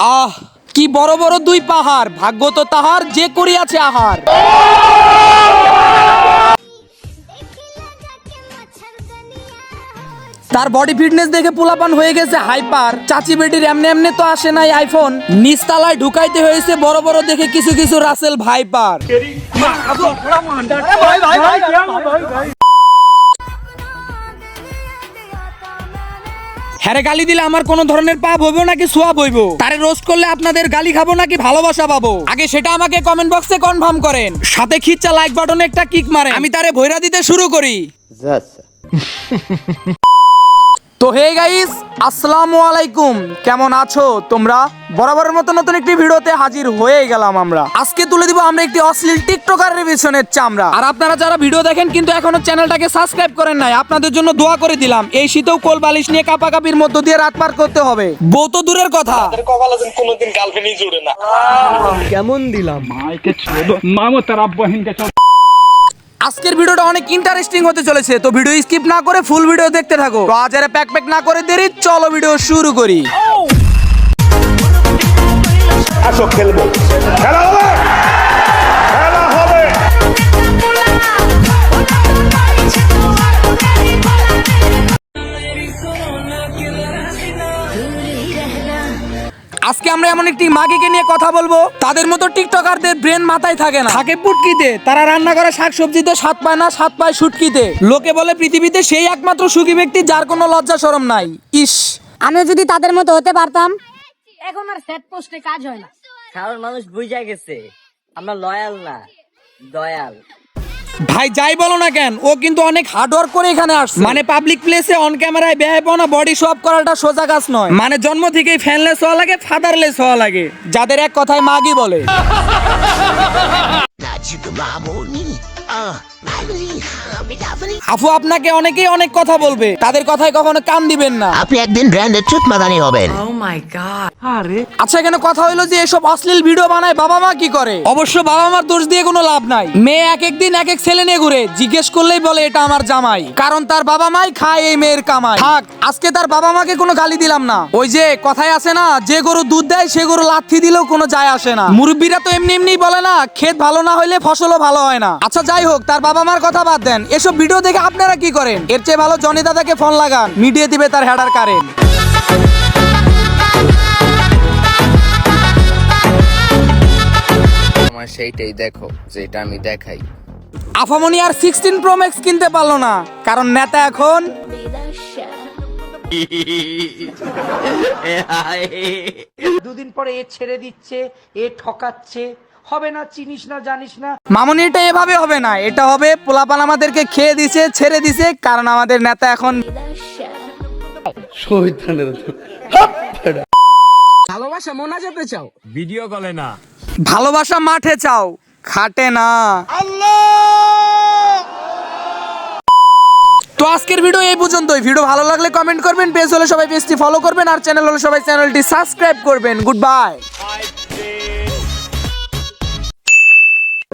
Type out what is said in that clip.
আহ কি বড় বড় দুই পাহাড় ভাগ্য তো তাহার যে করিয়াছে আহার তার বডি ফিটনেস দেখে পোলাপান হয়ে গেছে হাইপার চাচি বেটির এমনি এমনি তো আসে নাই আইফোন নিচতলায় ঢুকাইতে হয়েছে বড় বড় দেখে কিছু কিছু রাসেল ভাইপার হ্যারে গালি দিলে আমার কোনো ধরনের পাপ হইবো নাকি সোয়াব হইব? তারে রোস্ট করলে আপনাদের গালি খাব নাকি ভালোবাসা পাবো? আগে সেটা আমাকে কমেন্ট বক্সে কনফার্ম করেন। সাথে খিচ্চা লাইক বাটনে একটা কিক মারে আমি তারে ভৈরা দিতে শুরু করি। তো হে গাইস আসসালামু আলাইকুম। কেমন আছো তোমরা? বরাবরের মতো নতুন একটি ভিডিওতে হাজির হয়ে গেলাম আমরা। আজকে তুলে দিব আমরা একটি অশ্লীল টিকটকারের পিছনের চামড়া। আর আপনারা যারা ভিডিও দেখেন কিন্তু এখনও চ্যানেলটাকে সাবস্ক্রাইব করেন নাই আপনাদের জন্য দোয়া করে দিলাম এই শীতেও কোল বালিশ নিয়ে কাপাকাপির মধ্য দিয়ে রাত পার করতে হবে। বহুত দূরের কথা। কোনোদিন জুড়ে না। কেমন দিলাম? মামা তার আব্বা আজকের ভিডিওটা অনেক ইন্টারেস্টিং হতে চলেছে, তো ভিডিও স্কিপ না করে ফুল ভিডিও দেখতে থাকো। তো আজ প্যাক প্যাক না করে দেরি, চলো ভিডিও শুরু করি। আসো খেলব। খেলা আজকে আমরা এমন একটি মাগিকে নিয়ে কথা বলব। তাদের মতো টিকটকারদের ব্রেন মাথায় থাকে না। থাকে পুটকিতে। তারা রান্না করে শাকসবজিতে স্বাদ পায় না স্বাদ পায় শুটকিতে। লোকে বলে পৃথিবীতে সেই একমাত্র সুখী ব্যক্তি যার কোনো লজ্জা শরম নাই। ইস। আমিও যদি তাদের মতো হতে পারতাম। এখন আর সেট পোস্টে কাজ হয় না। কারণ মানুষ বুঝা গেছে আমরা লয়াল না দয়াল। ভাই যাই বলো না কেন ও কিন্তু অনেক হার্ডওয়ার্ক করে এখানে আসছে। মানে পাবলিক প্লেসে অন ক্যামেরায় বেহাইপনা বডি শপ করাটা সোজা কাজ নয়। মানে জন্ম থেকেই ফ্যানলেস হওয়া লাগে ফাদারলেস হওয়া লাগে। যাদের এক কথায় মাগি বলে। আফু আপনাকে অনেকেই অনেক কথা বলবে। তাদের কথায় কখনো কান দিবেন না। আপনি একদিন ব্র্যান্ডের চুত মাদানি হবেন। আচ্ছা এখানে কথা হলো যে এসব অশ্লীল ভিডিও বানায় বাবা মা কি করে? অবশ্য বাবা মার দোষ দিয়ে কোনো লাভ নাই। মেয়ে এক এক দিন এক এক ছেলে নিয়ে ঘুরে জিজ্ঞেস করলেই বলে এটা আমার জামাই। কারণ তার বাবা মাই খায় এই মেয়ের কামাই। থাক আজকে তার বাবা মাকে কোনো গালি দিলাম না। ওই যে কথায় আছে না যে গরু দুধ দেয় সে গরু লাথি দিলেও কোনো যায় আসে না। মুরব্বীরা তো এমনি এমনি বলে না ক্ষেত ভালো না হইলে ফসলও ভালো হয় না। আচ্ছা যাই হোক তার বাবা মার কথা বাদ দেন। এসব ভিডিও দেখে আপনারা কি করেন? এর চেয়ে ভালো জনি দাদাকে ফোন লাগান। মিডিয়ে দিবে তার হেডার কারেন্ট আমার সেইটাই দেখো যেটা আমি দেখাই। আফামনি আর সিক্সটিন প্রো ম্যাক্স কিনতে পারল না। কারণ নেতা এখন দুদিন পরে এ ছেড়ে দিচ্ছে এ ঠকাচ্ছে। হবে না চিনিস না জানিস না। মামনি এটা এভাবে হবে না। এটা হবে পোলাপান আমাদেরকে খেয়ে দিছে ছেড়ে দিছে কারণ আমাদের নেতা এখন ভালোবাসা মোনা যেতে চাও? ভালোবাসা মাঠে চাও খাটে না। তো আজকের ভিডিও এই পর্যন্তই। ভিডিও ভালো লাগলে কমেন্ট করবেন পেজ হলে সবাই পেজটি ফলো করবেন আর চ্যানেল হলে সবাই চ্যানেলটি সাবস্ক্রাইব করবেন। Good bye